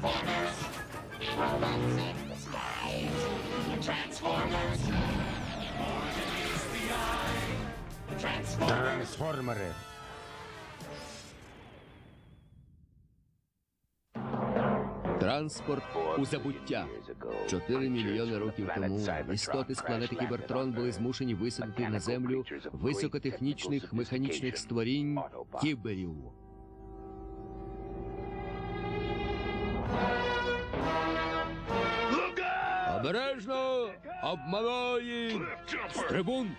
Transformers. Robots in disguise, Transformers. Трансформери. Транспорт у забуття. Чотири мільйони років тому істоти з планети Кібертрон були змушені висадити на землю високотехнічних механічних створінь кіберів. Обережно! Обманоїд! Трибун!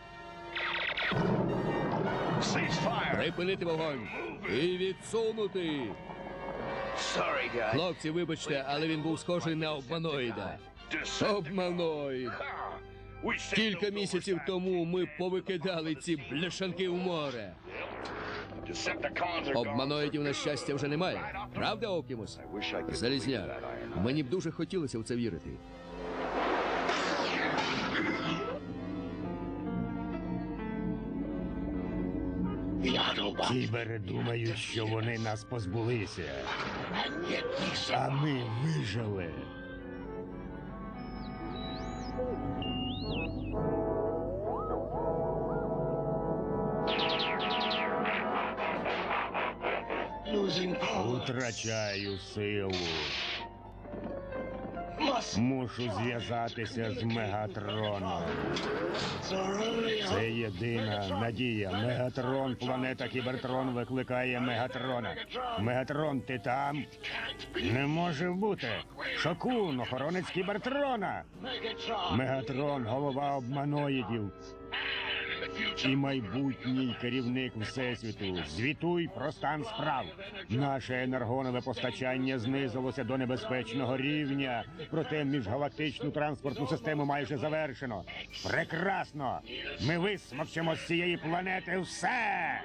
Припинити вогонь! І відсунути! Хлопці, вибачте, але він був схожий на обманоїда. Обманоїд. Кілька місяців тому ми повикидали ці бляшанки в море. Обманоїдів, на щастя, вже немає. Правда, Оптімус? Залізняк. Мені б дуже хотілося в це вірити. Кібери думають, що вони нас позбулися. А ми вижили. Утрачаю силу. Мушу зв'язатися з Мегатроном. Це єдина надія. Мегатрон, планета Кібертрон викликає Мегатрона. Мегатрон, ти там? Не може бути. Шокун, охоронець Кібертрона. Мегатрон, голова обманоїдів. І майбутній керівник Всесвіту. Звітуй про стан справ. Наше енергонове постачання знизилося до небезпечного рівня. Проте міжгалактичну транспортну систему майже завершено. Прекрасно! Ми висмокчемо з цієї планети все!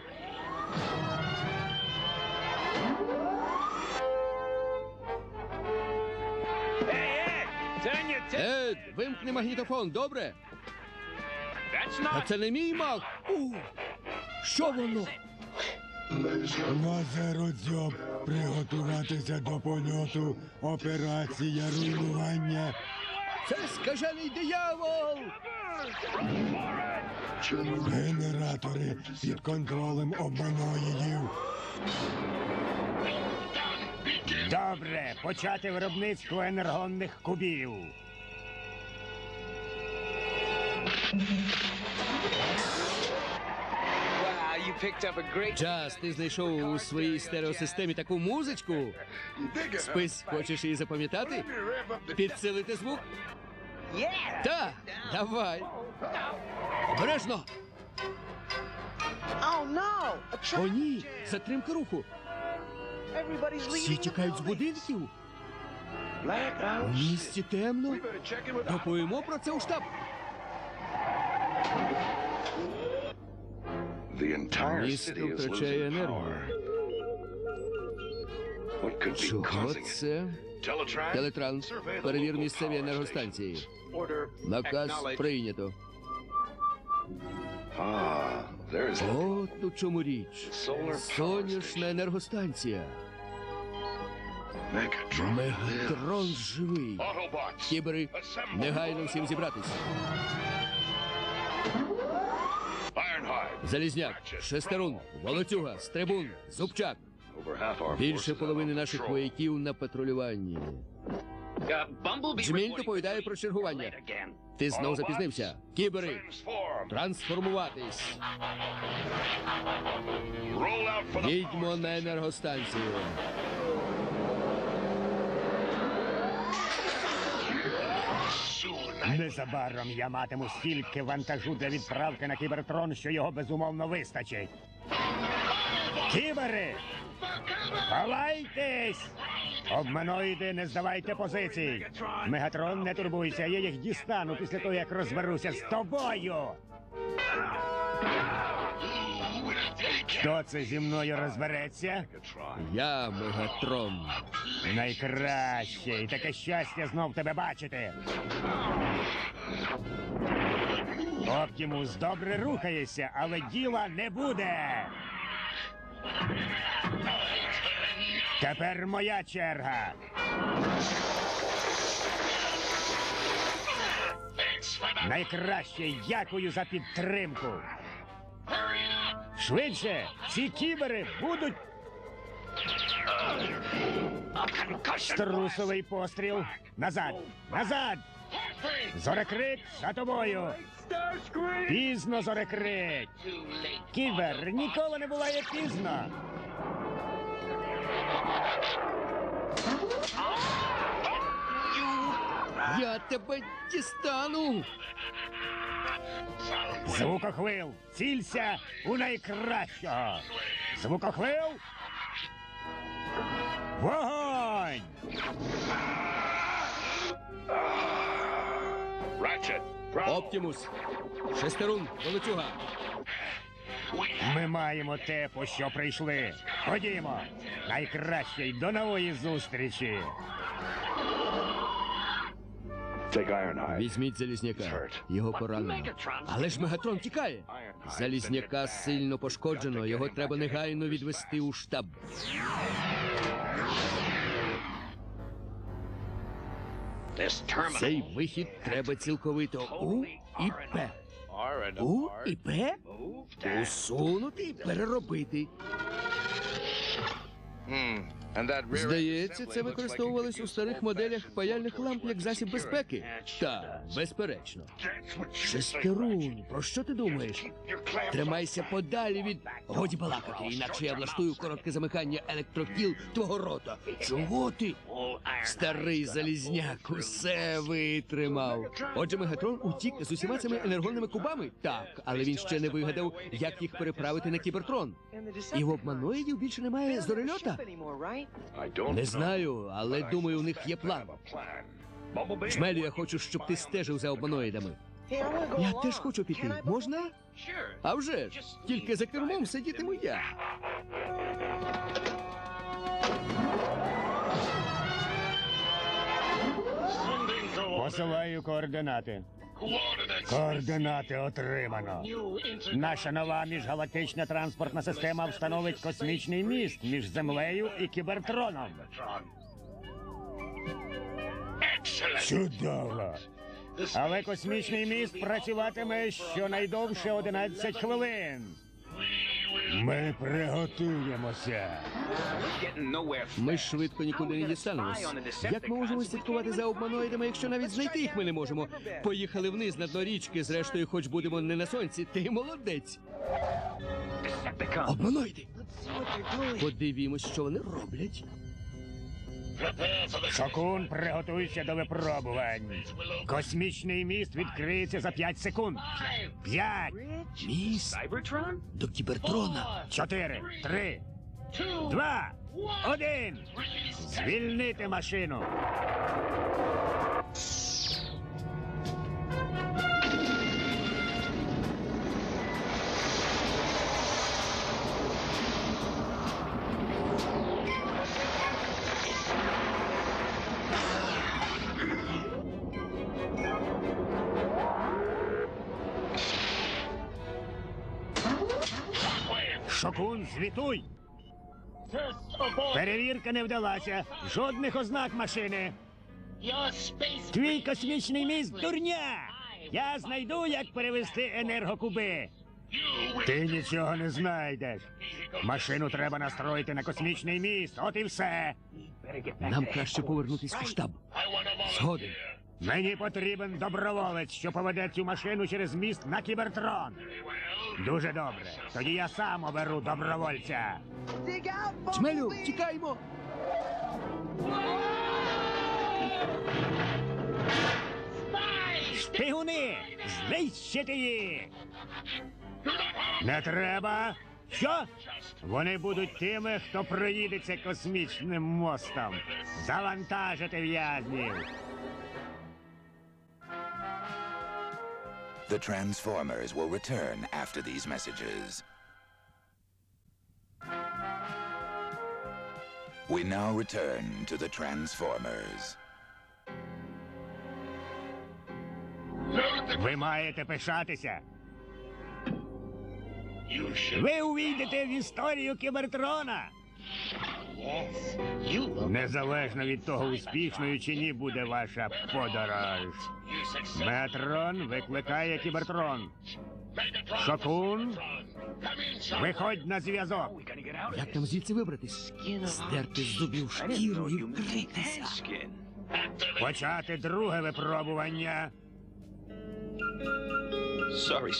Ед, вимкни магнітофон, добре? А це не мій маг. У, що воно? Лазеродзьоб, приготуватися до польоту. Операція руйнування. Це скажений диявол! Генератори під контролем обманоїдів. Добре, почати виробництво енергонних кубів. Джаз, ти знайшов у своїй стереосистемі таку музичку. Спис, хочеш її запам'ятати? Підсилити звук? Так, давай. Обережно! О, ні, затримка руху. Всі тікають з будинків. У місті темно. Доповімо про це у штаб. Місто втрачає енергію. Чого це? Телетранс, перевір місцеві енергостанції. Наказ прийнято. Ah, От у чому річ. Сонячна енергостанція. Мегатрон живий. Кібери, негайно всім зібратись. Залізняк, Шестерун, Волоцюга, Стрибун, Зубчак. Більше половини наших вояків на патрулюванні. Джміль доповідає про чергування. Ти знов запізнився. Кібери, трансформуватись. Їдьмо на енергостанцію. Незабаром я матиму стільки вантажу для відправки на кібертрон, що його безумовно вистачить. Кібери! Ховайтесь! Обманоїди, не здавайте позицій! Мегатрон, не турбуйся, я їх дістану після того, як розберуся з тобою! Хто це зі мною розбереться? Я Мегатрон. Найкраще, і таке щастя знов тебе бачити. Оптімус добре рухається, але діла не буде. Тепер моя черга. Найкраще дякую за підтримку. Швидше, ці кібери будуть. Струсовий постріл. Назад! Назад! Зорекрик за тобою! Пізно зорекрик! Кібер ніколи не буває пізно! Я тебе дістану! Звукохвил! Цілься у найкращого! Звукохвил! Вогонь! Оптімус! Шестерун, волоцюга! Ми маємо те, по що прийшли. Ходімо! Найкраще й до нової зустрічі! Візьміть Залізняка. Його поранено. Але ж Мегатрон тікає. Залізняка сильно пошкоджено. Його треба негайно відвести у штаб. Цей вихід треба цілковито У і П. У і П? Усунути і переробити. Здається, це використовувалось у старих моделях паяльних ламп як засіб безпеки. Так, безперечно. Шестерун, про що ти думаєш? Тримайся подалі від. Годі балакати, інакше я влаштую коротке замикання електрокіл твого рота. Чого ти? Старий залізняк усе витримав. Отже, Мегатрон утік з усіма цими енергонними кубами? Так, але він ще не вигадав, як їх переправити на кібертрон. І в обманоїдів більше немає зорельота? Не знаю, але думаю, у них є план. Жмелю, я хочу, щоб ти стежив за обманоїдами. Я теж хочу піти. Можна? А вже ж, тільки за кермом сидітиму я. Посилаю координати. Координати отримано. Наша нова міжгалактична транспортна система встановить космічний міст між землею і кібертроном. Чудово! Але космічний міст працюватиме щонайдовше 11 хвилин. Ми приготуємося. Ми швидко нікуди не дістанемось. Як ми можемо слідкувати за обманоїдами, якщо навіть знайти їх ми не можемо? Поїхали вниз на дно річки, зрештою, хоч будемо не на сонці, ти молодець. Обманоїди! Подивімось, що вони роблять. Шокун, приготуйся до випробувань. Космічний міст відкриється за 5 секунд. 5, Міс до кібертрона. 4, 3, 2, 1. Звільнити машину. Перевірка не вдалася. Жодних ознак машини. Твій космічний міст дурня. Я знайду, як перевести енергокуби. Ти нічого не знайдеш. Машину треба настроїти на космічний міст. От і все. Нам краще повернутись у штаб. Згоден. Мені потрібен доброволець, що поведе цю машину через міст на кібертрон. Дуже добре. Тоді я сам оберу добровольця. Чмелю, тікаймо! Шпигуни! Знищити їх! Не треба. Що? Вони будуть тими, хто проїдеться космічним мостом. Завантажити в'язнів. The Transformers will return after these messages. We now return to the Transformers. Ви маєте пишатися. Ви увійдете в історію Кібертрона. Незалежно від того, успішною чи ні буде ваша подорож. You. Метрон викликає Кібертрон. Шокун. Виходь на зв'язок. Як нам звідси вибратись? Здерти з зубів шкіру і вкритися. Почати друге випробування.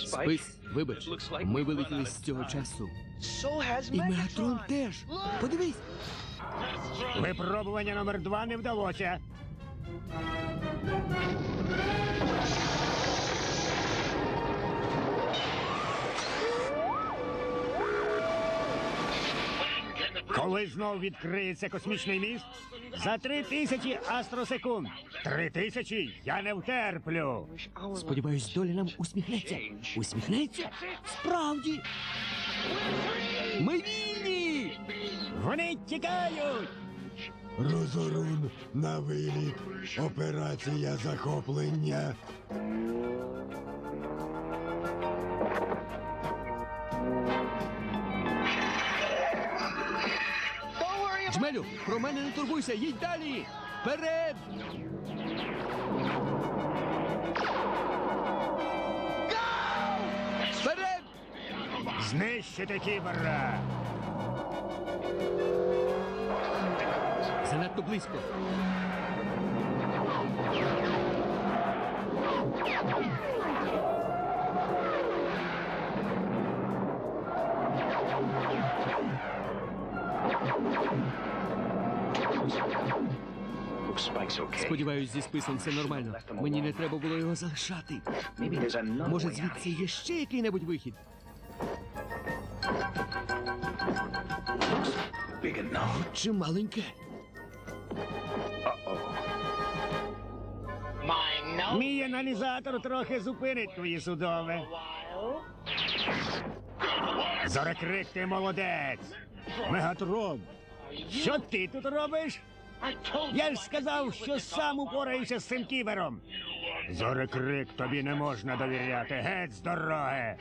Спис, вибач, ми вилетіли з цього часу. І Мегатрон теж. Подивись, Випробування номер два не вдалося. Коли знов відкриється космічний міст? За три тисячі астросекунд. Три тисячі я не втерплю. сподіваюсь, доля нам усміхнеться. Усміхнеться? Справді. Ми вільні! Вони тікають. Розорун на виліт. Операція захоплення. Джмелю, про мене не турбуйся, їдь далі! Вперед! Вперед! Знищити кібера. Занадто близько. Spike's okay. Сподіваюсь, зі списом все нормально. Мені не треба було його залишати. Може, звідси є ще який-небудь вихід? Чи маленьке? Мій аналізатор трохи зупинить твої судови. Зорекрик, ти молодець. Мегатрон, що ти тут робиш? Я ж сказав, що сам упораєшся з цим кібером. Зорекрик, тобі не можна довіряти. Геть з дороги.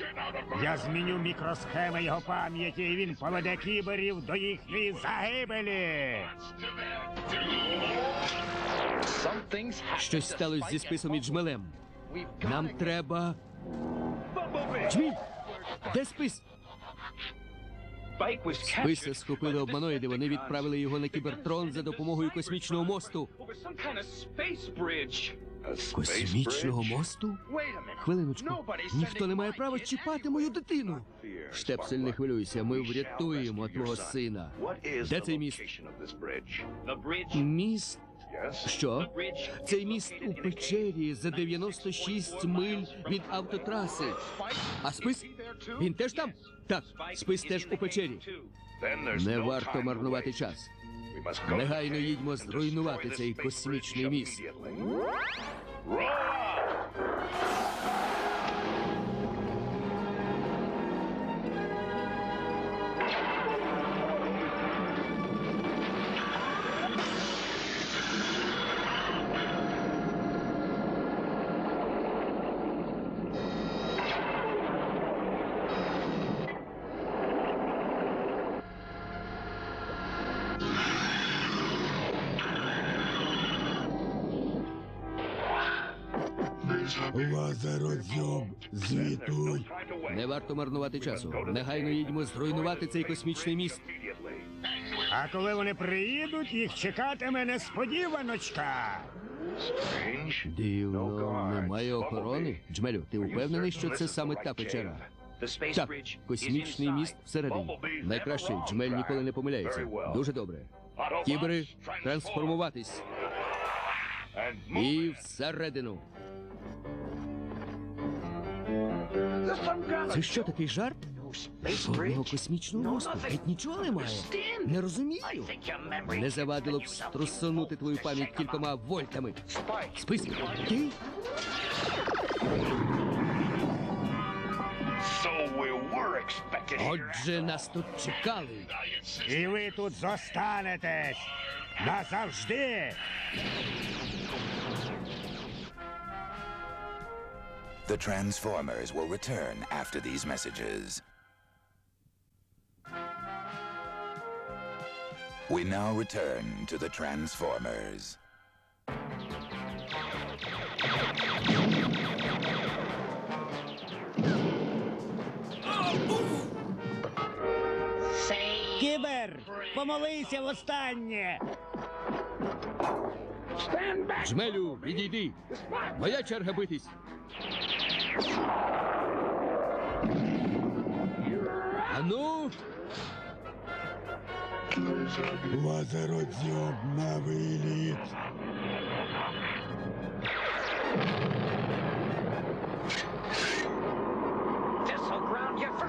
Я зміню мікросхеми його пам'яті, і він поведе кіберів до їхньої загибелі. Щось сталося зі списом і джмелем. Нам треба. Джміль! Де спис? Списа схопили обманоїди. Вони відправили його на кібертрон за допомогою космічного мосту. Космічного мосту? Хвилиночку. Ніхто не має права чіпати мою дитину. Штепсель, не хвилюйся, ми врятуємо твого сина. Де цей міст? Міст? Що? Цей міст у печері за 96 миль від автотраси. А спис? Він теж там? Так, спис теж у печері. Не варто марнувати час. Негайно їдьмо зруйнувати цей космічний міст. Не варто марнувати часу. Негайно їдьмо зруйнувати цей космічний міст. А коли вони приїдуть, їх чекатиме несподіваночка. Дивно, немає охорони. Джмелю, ти впевнений, що це саме та печера? Так, космічний міст всередині. Найкраще, Джмель ніколи не помиляється. Дуже добре. Кібери, трансформуватись. І всередину. Це що, такий жарт? Жодного космічного мосту. Геть нічого немає. Не розумію. Не завадило б струсонути твою пам'ять кількома вольтами. Спись, ти? Отже, нас тут чекали. І ви тут зостанетесь назавжди. The Transformers will return after these messages. We now return to the Transformers. Кібер! Помолися востаннє! Джмелю, відійди. Моя черга битись. Ану, Лазеродзьоб на виліт.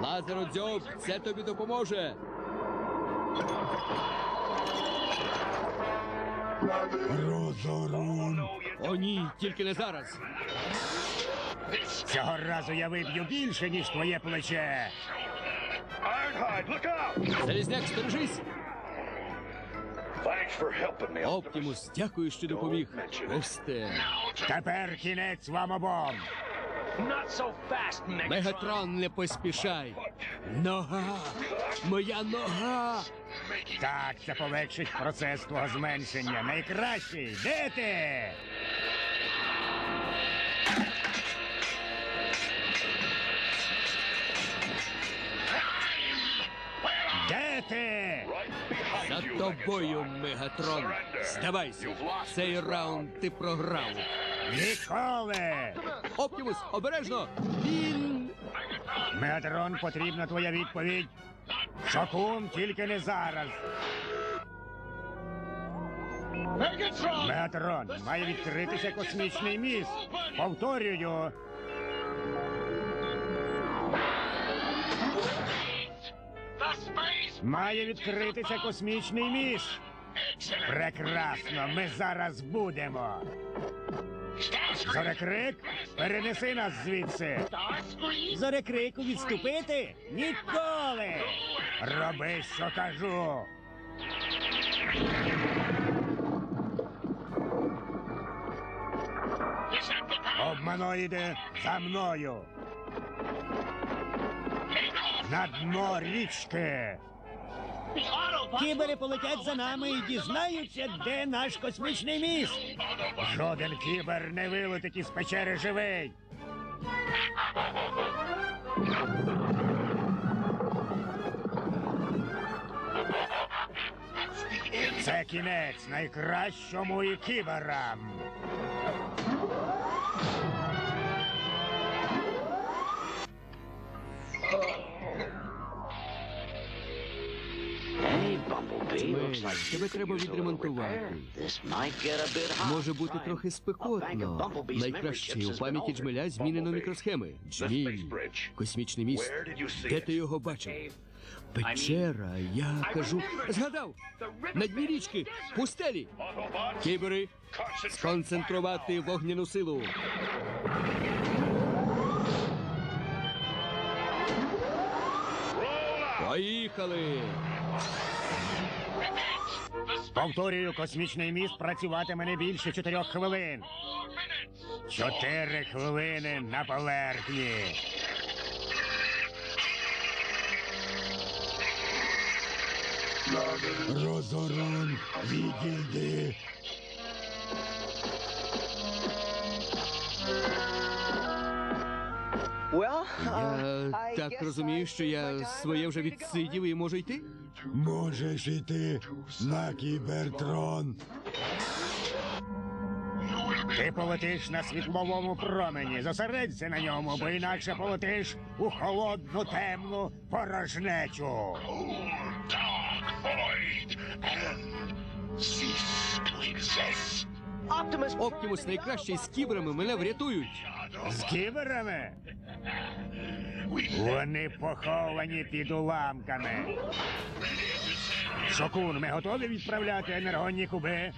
Лазеродзьоб, це тобі допоможе. Розорун. О, ні, тільки не зараз. Цього разу я виб'ю більше, ніж твоє плече. Ironhide, look out! Залізняк, стережись. Thanks for helping me. Оптімус, дякую, що допоміг. Пусте. Тепер кінець вам обом. not so fast, Megatron. Мегатрон, не поспішай. Нога. Моя нога. Так, це полегшить процес твого зменшення. Найкращий, де ти? Тобою. Мегатрон. Здавайся. Цей раунд ти програв. Ніколи! Оптімус, обережно. Він. Мегатрон, потрібна твоя відповідь. Шокун, тільки не зараз. Мегатрон, має відкритися космічний міст. Повторюю. Має відкритися космічний міст. Прекрасно, ми зараз будемо. Зорекрик, перенеси нас звідси. Зорекрику відступити? Ніколи. Роби, що кажу. Обманоїди за мною. На дно річки. Кібери полетять за нами і дізнаються, де наш космічний міст. Жоден кібер не вилетить із печери живий. Це кінець найкращому і кіберам. Like тебе треба відремонтувати. Може бути трохи спекотно. Найкраще у пам'яті джмеля змінено мікросхеми. Джміль, космічний міст. Де ти його бачив? Печера, я кажу. Згадав! На дні річки, пустелі. Кібери, сконцентрувати вогняну силу. Поїхали! Повторюю, космічний міст працюватиме не більше чотирьох хвилин. Чотири хвилини на поверхні. Розоран, відійди. Я так розумію, що я своє вже to відсидів і можу йти? Можеш іти на кібертрон. Ти полетиш на світловому промені. Зосередься на ньому, бо інакше полетиш у холодну темну порожнечу. Optimus Оптімус найкращий з кіберами мене врятують. З кіберами? Вони поховані під уламками. Шокун, ми готові відправляти енергонні куби?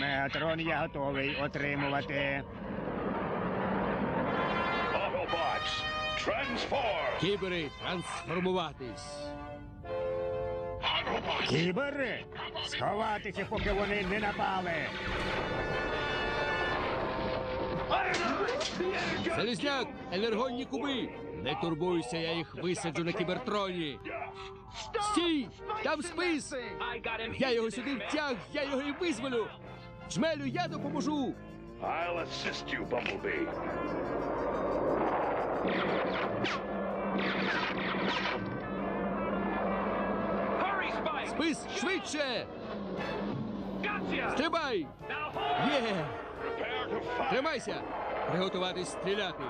Мегатрон, я готовий отримувати. Autobots, transform! Кібери, трансформуватись. Кібери? Сховатися, поки вони не напали. Залізняк, енергонні куби! Не турбуйся, я їх висаджу на кібертроні. Стій! Там спис! Я його сюди втяг, я його і визволю! Джмелю, я допоможу! I'll assist you, Bumblebee. Hurry, Spike! Спис швидше! Gotcha! Стрибай! Now hold! Є! Тримайся! Приготуватись стріляти!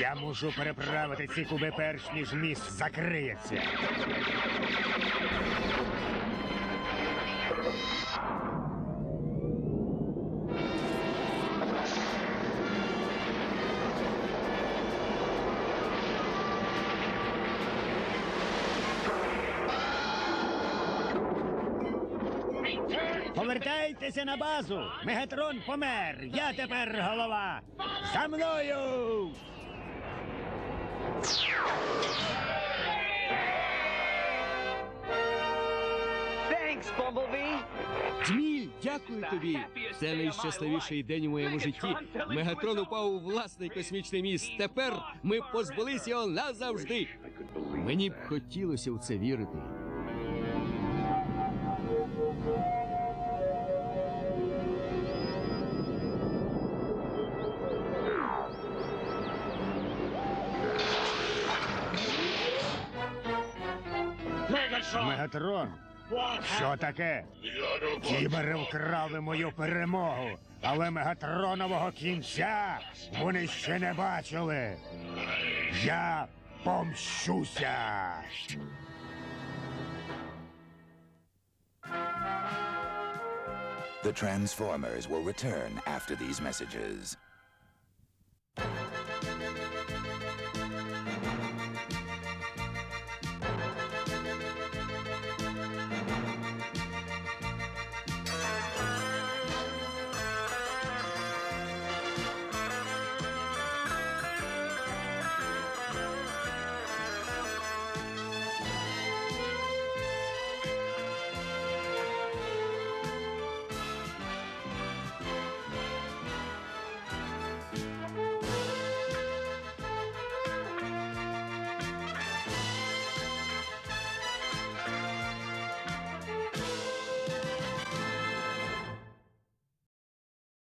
Я можу переправити ці куби перш ніж міст закриється. Повертайтеся на базу. Мегатрон помер. Я тепер голова. За мною. Thanks, Bumblebee. Джміль, дякую тобі! Це найщасливіший день у моєму житті. Мегатрон упав у власний космічний міст. Тепер ми позбулись його назавжди. Мені б хотілося в це вірити. Мегатрон. Що таке? Кібери вкрали мою перемогу, але мегатронового кінця вони ще не бачили. Я помщуся. The Transformers will return after these messages.